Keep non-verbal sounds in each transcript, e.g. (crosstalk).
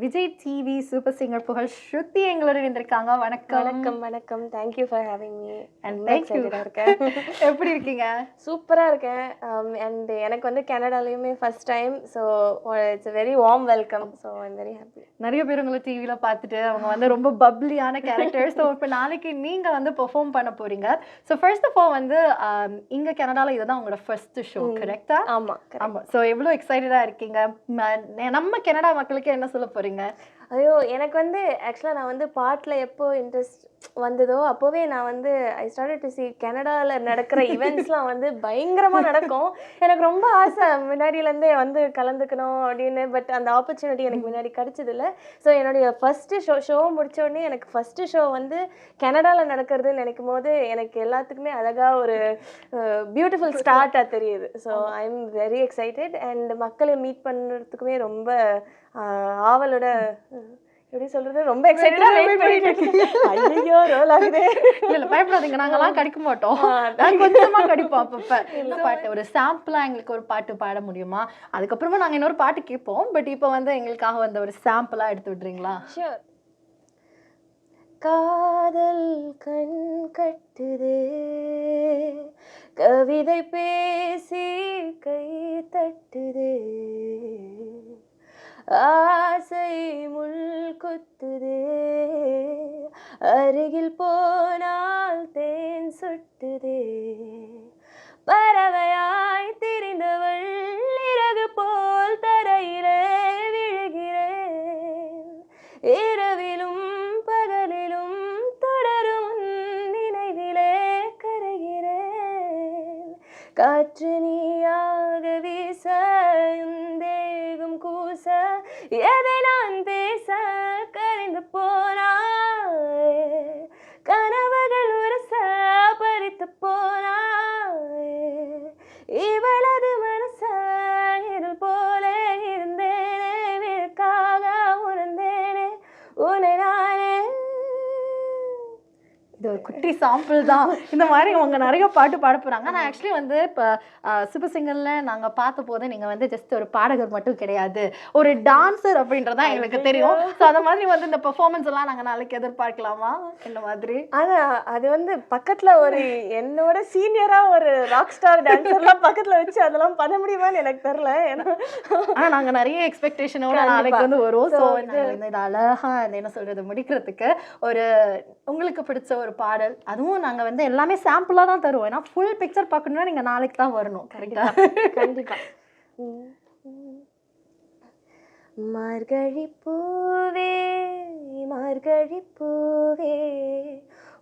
Vijay TV super singer புகழ் ஸ்ருதி எங்களோட இருந்திருக்காங்க வணக்கம். வணக்கம் வணக்கம். Thank you for having me and இருக்கேன். (laughs) எப்படி இருக்கீங்க? சூப்பராக இருக்கேன். அண்ட் எனக்கு வந்து கனடாலையுமே first time so it's very warm welcome so I'm very happy நிறைய பேர் உங்களை டிவியில் பார்த்துட்டு அவங்க வந்து ரொம்ப பப்ளியான கேரக்டர்ஸ் ஸோ இப்போ நாளைக்கு நீங்கள் வந்து பெர்ஃபார்ம் பண்ண போறீங்க. ஸோ ஃபர்ஸ்ட் ஆஃப் ஆல் வந்து ஆம், இங்க கனடால இதுதான் உங்களோட ஃபர்ஸ்ட் ஷோ கரெக்டா ஆமாம் ஆமா ஸோ எவ்வளோ எக்ஸைட்டடாக இருக்கீங்க? நம்ம கனடா மக்களுக்கு என்ன சொல்ல போறீங்க? ஐயோ எனக்கு வந்து ஆக்சுவலாக நான் வந்து பாட்டில் எப்போ இன்ட்ரெஸ்ட் வந்ததோ அப்போவே நான் வந்து ஐ ஸ்டார்டட் டு சி கனடாவில் நடக்கிற (laughs) இவெண்ட்ஸ்லாம் வந்து பயங்கரமாக நடக்கும். எனக்கு ரொம்ப ஆசை. முன்னாடியிலேருந்தே வந்து கலந்துக்கணும் அப்படின்னு பட் அந்த ஆப்பர்ச்சுனிட்டி எனக்கு முன்னாடி கிடைச்சதில்ல. ஸோ என்னுடைய ஃபஸ்ட்டு ஷோ ஷோ முடிச்ச உடனே எனக்கு ஃபஸ்ட்டு ஷோ வந்து கனடாவில் நடக்கிறதுன்னு நினைக்கும் போது எனக்கு எல்லாத்துக்குமே அழகாக ஒரு பியூட்டிஃபுல் ஸ்டார்ட்டாக தெரியுது. So I am very excited and மக்களை மீட் பண்ணுறதுக்குமே ரொம்ப ஆவலோட எப்படி சொல்றது ரொம்ப எக்ஸைட்டடா வெயிட் பண்ணிட்டு இருக்கேன் ஐயோ ரோல் ஆகுது. இல்ல பயப்படாதீங்க. நாங்கெல்லாம் கடிக்க மாட்டோம். நான் கொஞ்சமா கடிப்போம் அப்பப்ப. இந்த பாட்டு ஒரு சாம்பிளா எங்களுக்கு ஒரு பாட்டு பாட முடியுமா? அதுக்கப்புறமா நாங்க இன்னொரு பாட்டு கேட்போம். பட் இப்போ வந்து எங்களுக்காக வந்த ஒரு சாம்பிளா எடுத்து விடுறீங்களா ஷூர் காதல் கண் கட்டுதே. கவிதை பேசி கை குத்துதே அருகில் போனால் தேன் சுட்டுதே. பறவையாய் திரிந்தவள் இறகு போல் தரையிலே விழுகிறேன். இரவிலும் பகலிலும் தொடரும் நினைவிலே கரைகிறேன். காற்று நீயாக வீச உன் எதை நான் பேச கரைந்து போனாய்? கனவுகள் உரச பறித்து போனாய். இவளது மனச இருள் போல இருந்தேனே விழுக்காக உணர்ந்தேனே உன்னை ஒரு குட்டி சாம்பிள் தான். இந்த மாதிரி அவங்க நிறைய பாட்டு பாட போறாங்க. நான் ஆக்சுவலி வந்து இப்போ சூப்பர் சிங்கர்ல நாங்க பார்த்த போது நீங்க வந்து ஜஸ்ட் ஒரு பாடகர் மட்டும் கிடையாது. ஒரு டான்சர் அப்படின்றதா எங்களுக்கு தெரியும். ஸோ அந்த மாதிரி வந்து இந்த பெர்ஃபார்மன்ஸ் எல்லாம் நாங்க நாளைக்கு எதிர்பார்க்கலாமா? இந்த மாதிரி? ஆனா அது வந்து பக்கத்துல ஒரு என்னோட சீனியரா ஒரு ராக் ஸ்டார் டான்சர்லாம் பக்கத்துல வச்சு அதெல்லாம் பண்ண முடியுமான்னு எனக்கு தெரியல. ஏன்னா ஆனா நாங்க நிறைய எக்ஸ்பெக்டேஷனோட. நாளைக்கு வந்து வருவோம். ஸோ நாங்கள் வந்து இது அழகா இந்த என்ன சொல்றது முடிக்கிறதுக்கு ஒரு உங்களுக்கு பிடிச்ச ஒரு பாடல். அதுவும் நாங்கள் வந்து எல்லாமே சாம்பிளாக தான் தருவோம். ஏன்னா ஃபுல் பிக்சர் பார்க்கணும்னா நீங்கள் நாளைக்கு தான் வரணும். கரெக்டாக கண்டிப்பா. ம், மார்கழி பூவே மார்கழி பூவே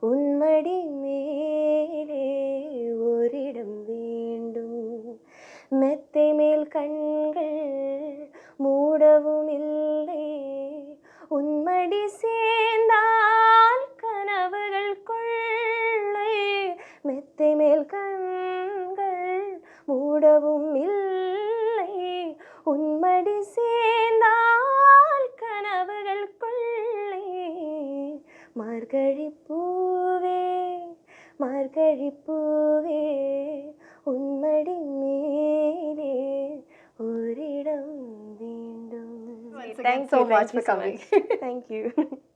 உன்மடி மே மூடவும் இல்லை. உன்மடி சேர்ந்தால் கனவுகள் கொள்ளை. மார்கழி பூவே மார்கழி பூவே உன்மடி மேலே ஓரிடம் வேண்டும். Again, so much for coming. Thank you (laughs)